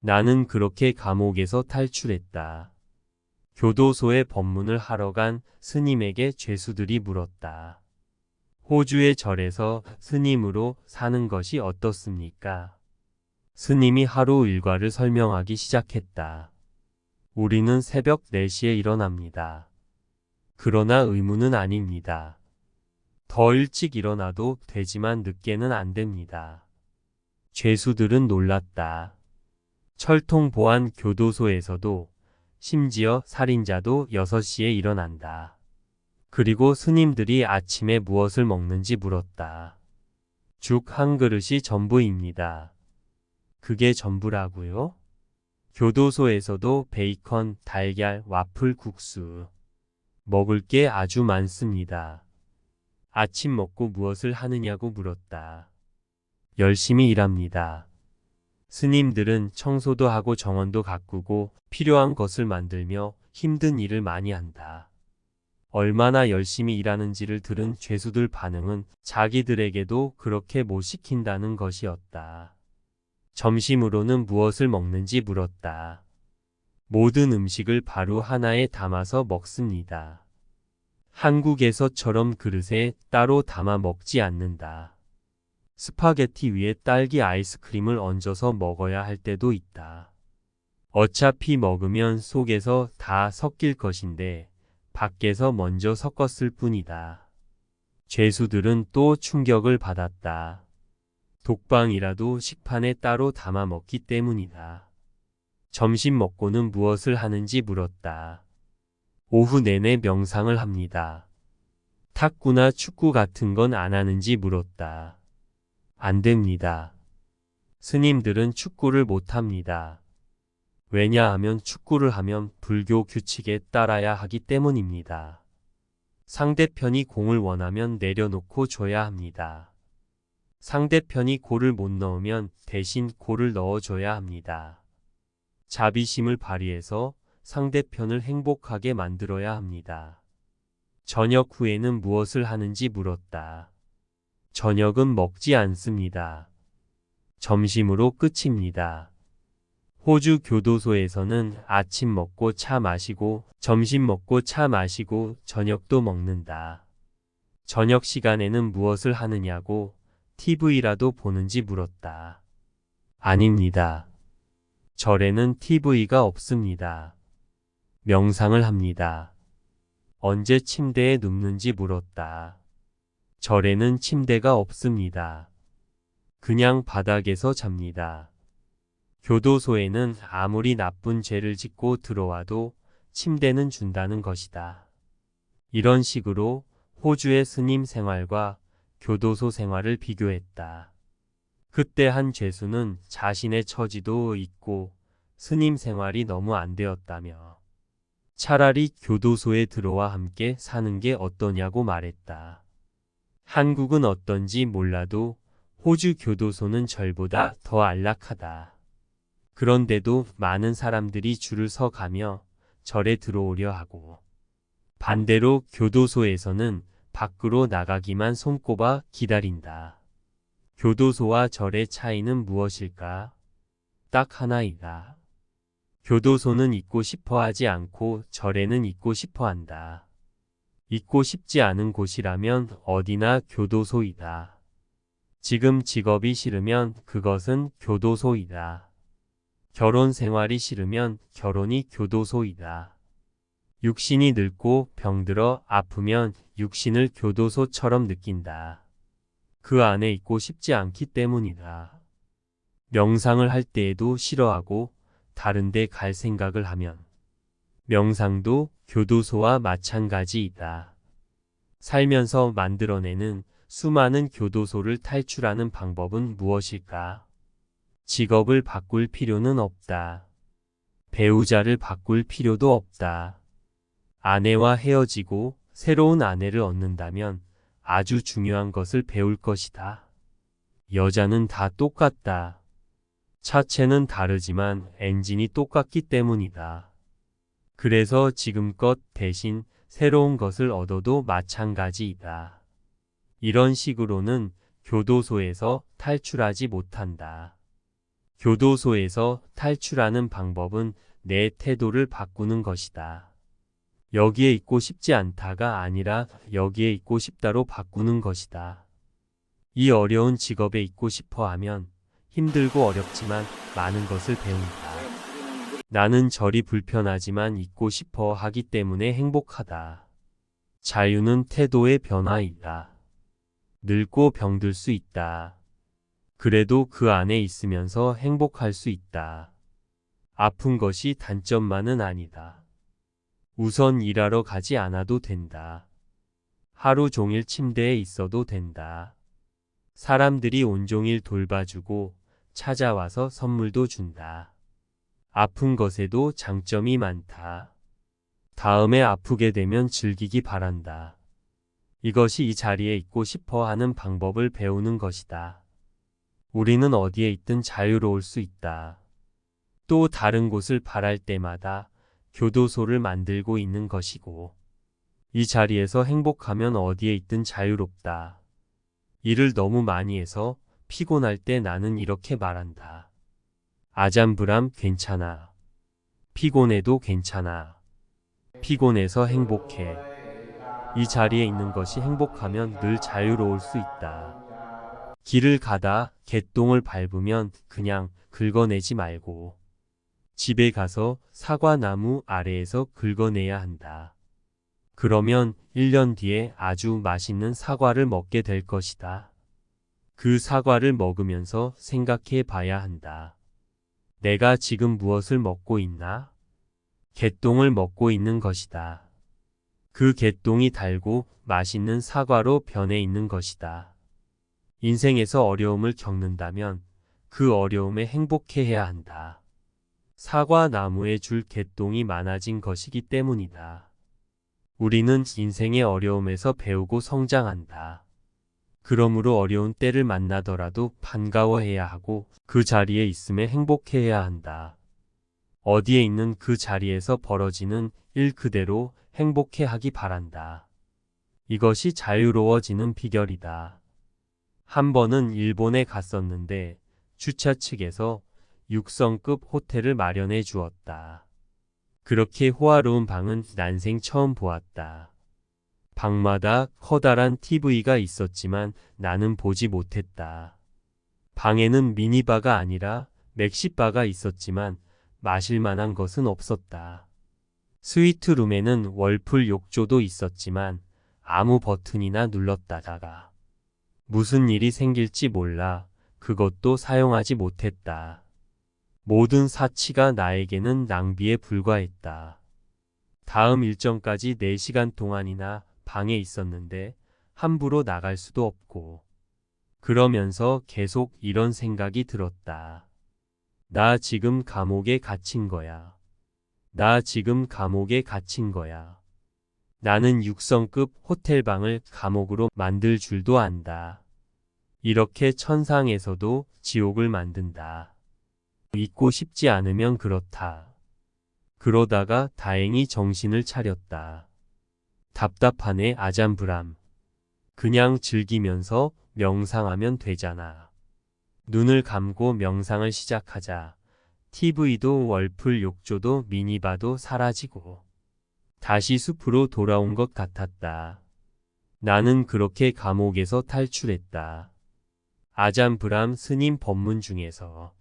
나는 그렇게 감옥에서 탈출했다. 교도소에 법문을 하러 간 스님에게 죄수들이 물었다. 호주의 절에서 스님으로 사는 것이 어떻습니까? 스님이 하루 일과를 설명하기 시작했다. 우리는 새벽 4시에 일어납니다. 그러나 의무는 아닙니다. 더 일찍 일어나도 되지만 늦게는 안 됩니다. 죄수들은 놀랐다. 철통 보안 교도소에서도 심지어 살인자도 6시에 일어난다. 그리고 스님들이 아침에 무엇을 먹는지 물었다. 죽 한 그릇이 전부입니다. 그게 전부라고요? 교도소에서도 베이컨, 달걀, 와플, 국수. 먹을 게 아주 많습니다. 아침 먹고 무엇을 하느냐고 물었다. 열심히 일합니다. 스님들은 청소도 하고 정원도 가꾸고 필요한 것을 만들며 힘든 일을 많이 한다. 얼마나 열심히 일하는지를 들은 죄수들 반응은 자기들에게도 그렇게 못 시킨다는 것이었다. 점심으로는 무엇을 먹는지 물었다. 모든 음식을 바로 하나에 담아서 먹습니다. 한국에서처럼 그릇에 따로 담아 먹지 않는다. 스파게티 위에 딸기 아이스크림을 얹어서 먹어야 할 때도 있다. 어차피 먹으면 속에서 다 섞일 것인데 밖에서 먼저 섞었을 뿐이다. 죄수들은 또 충격을 받았다. 독방이라도 식판에 따로 담아 먹기 때문이다. 점심 먹고는 무엇을 하는지 물었다. 오후 내내 명상을 합니다. 탁구나 축구 같은 건 안 하는지 물었다. 안 됩니다. 스님들은 축구를 못 합니다. 왜냐하면 축구를 하면 불교 규칙에 따라야 하기 때문입니다. 상대편이 공을 원하면 내려놓고 줘야 합니다. 상대편이 골을 못 넣으면 대신 골을 넣어줘야 합니다. 자비심을 발휘해서 상대편을 행복하게 만들어야 합니다. 저녁 후에는 무엇을 하는지 물었다. 저녁은 먹지 않습니다. 점심으로 끝입니다. 호주 교도소에서는 아침 먹고 차 마시고 점심 먹고 차 마시고 저녁도 먹는다. 저녁 시간에는 무엇을 하느냐고 TV라도 보는지 물었다. 아닙니다. 절에는 TV가 없습니다. 명상을 합니다. 언제 침대에 눕는지 물었다. 절에는 침대가 없습니다. 그냥 바닥에서 잡니다. 교도소에는 아무리 나쁜 죄를 짓고 들어와도 침대는 준다는 것이다. 이런 식으로 호주의 스님 생활과 교도소 생활을 비교했다. 그때 한 죄수는 자신의 처지도 있고 스님 생활이 너무 안 되었다며 차라리 교도소에 들어와 함께 사는 게 어떠냐고 말했다. 한국은 어떤지 몰라도 호주 교도소는 절보다 더 안락하다. 그런데도 많은 사람들이 줄을 서 가며 절에 들어오려 하고 반대로 교도소에서는 밖으로 나가기만 손꼽아 기다린다. 교도소와 절의 차이는 무엇일까? 딱 하나이다. 교도소는 있고 싶어 하지 않고 절에는 있고 싶어 한다. 있고 싶지 않은 곳이라면 어디나 교도소이다. 지금 직업이 싫으면 그것은 교도소이다. 결혼 생활이 싫으면 결혼이 교도소이다. 육신이 늙고 병들어 아프면 육신을 교도소처럼 느낀다. 그 안에 있고 싶지 않기 때문이다. 명상을 할 때에도 싫어하고 다른데 갈 생각을 하면 명상도 교도소와 마찬가지이다. 살면서 만들어내는 수많은 교도소를 탈출하는 방법은 무엇일까? 직업을 바꿀 필요는 없다. 배우자를 바꿀 필요도 없다. 아내와 헤어지고 새로운 아내를 얻는다면 아주 중요한 것을 배울 것이다. 여자는 다 똑같다. 차체는 다르지만 엔진이 똑같기 때문이다. 그래서 지금껏 대신 새로운 것을 얻어도 마찬가지이다. 이런 식으로는 교도소에서 탈출하지 못한다. 교도소에서 탈출하는 방법은 내 태도를 바꾸는 것이다. 여기에 있고 싶지 않다가 아니라 여기에 있고 싶다로 바꾸는 것이다. 이 어려운 직업에 있고 싶어 하면 힘들고 어렵지만 많은 것을 배운다. 나는 저리 불편하지만 있고 싶어 하기 때문에 행복하다. 자유는 태도의 변화이다. 늙고 병들 수 있다. 그래도 그 안에 있으면서 행복할 수 있다. 아픈 것이 단점만은 아니다. 우선 일하러 가지 않아도 된다. 하루 종일 침대에 있어도 된다. 사람들이 온종일 돌봐주고 찾아와서 선물도 준다. 아픈 것에도 장점이 많다. 다음에 아프게 되면 즐기기 바란다. 이것이 이 자리에 있고 싶어 하는 방법을 배우는 것이다. 우리는 어디에 있든 자유로울 수 있다. 또 다른 곳을 바랄 때마다 교도소를 만들고 있는 것이고, 이 자리에서 행복하면 어디에 있든 자유롭다. 일을 너무 많이 해서 피곤할 때 나는 이렇게 말한다. 아잠브람 괜찮아. 피곤해도 괜찮아. 피곤해서 행복해. 이 자리에 있는 것이 행복하면 늘 자유로울 수 있다. 길을 가다 개똥을 밟으면 그냥 긁어내지 말고 집에 가서 사과나무 아래에서 긁어내야 한다. 그러면 1년 뒤에 아주 맛있는 사과를 먹게 될 것이다. 그 사과를 먹으면서 생각해 봐야 한다. 내가 지금 무엇을 먹고 있나? 개똥을 먹고 있는 것이다. 그 개똥이 달고 맛있는 사과로 변해 있는 것이다. 인생에서 어려움을 겪는다면 그 어려움에 행복해해야 한다. 사과 나무에 줄 개똥이 많아진 것이기 때문이다. 우리는 인생의 어려움에서 배우고 성장한다. 그러므로 어려운 때를 만나더라도 반가워해야 하고 그 자리에 있음에 행복해해야 한다. 어디에 있는 그 자리에서 벌어지는 일 그대로 행복해 하기 바란다. 이것이 자유로워지는 비결이다. 한 번은 일본에 갔었는데 주차 측에서 6성급 호텔을 마련해 주었다. 그렇게 호화로운 방은 난생 처음 보았다. 방마다 커다란 TV가 있었지만 나는 보지 못했다. 방에는 미니바가 아니라 맥시바가 있었지만 마실 만한 것은 없었다. 스위트룸에는 월풀 욕조도 있었지만 아무 버튼이나 눌렀다다가 무슨 일이 생길지 몰라 그것도 사용하지 못했다. 모든 사치가 나에게는 낭비에 불과했다. 다음 일정까지 4시간 동안이나 방에 있었는데 함부로 나갈 수도 없고 그러면서 계속 이런 생각이 들었다. 나 지금 감옥에 갇힌 거야. 나 지금 감옥에 갇힌 거야. 나는 육성급 호텔방을 감옥으로 만들 줄도 안다. 이렇게 천상에서도 지옥을 만든다. 잊고 싶지 않으면 그렇다. 그러다가 다행히 정신을 차렸다. 답답하네 아잠브람. 그냥 즐기면서 명상하면 되잖아. 눈을 감고 명상을 시작하자. TV도 월풀 욕조도 미니바도 사라지고 다시 숲으로 돌아온 것 같았다. 나는 그렇게 감옥에서 탈출했다. 아잠브람 스님 법문 중에서